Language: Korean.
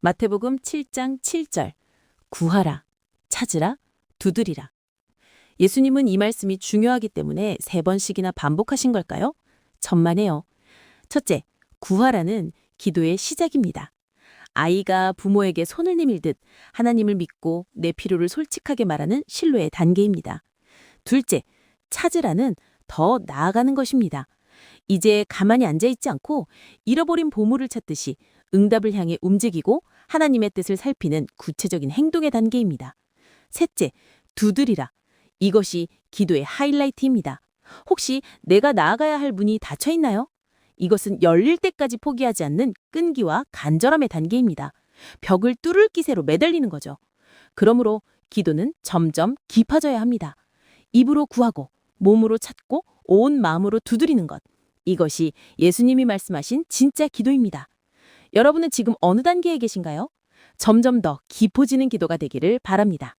마태복음 7장 7절. 구하라, 찾으라, 두드리라. 예수님은 이 말씀이 중요하기 때문에 세 번씩이나 반복하신 걸까요? 천만에요. 첫째, 구하라는 기도의 시작입니다. 아이가 부모에게 손을 내밀듯 하나님을 믿고 내 필요를 솔직하게 말하는 신뢰의 단계입니다. 둘째, 찾으라는 더 나아가는 것입니다. 이제 가만히 앉아있지 않고 잃어버린 보물을 찾듯이 응답을 향해 움직이고 하나님의 뜻을 살피는 구체적인 행동의 단계입니다. 셋째, 두드리라. 이것이 기도의 하이라이트입니다. 혹시 내가 나아가야 할 문이 닫혀 있나요? 이것은 열릴 때까지 포기하지 않는 끈기와 간절함의 단계입니다. 벽을 뚫을 기세로 매달리는 거죠. 그러므로 기도는 점점 깊어져야 합니다. 입으로 구하고 몸으로 찾고 온 마음으로 두드리는 것. 이것이 예수님이 말씀하신 진짜 기도입니다. 여러분은 지금 어느 단계에 계신가요? 점점 더 깊어지는 기도가 되기를 바랍니다.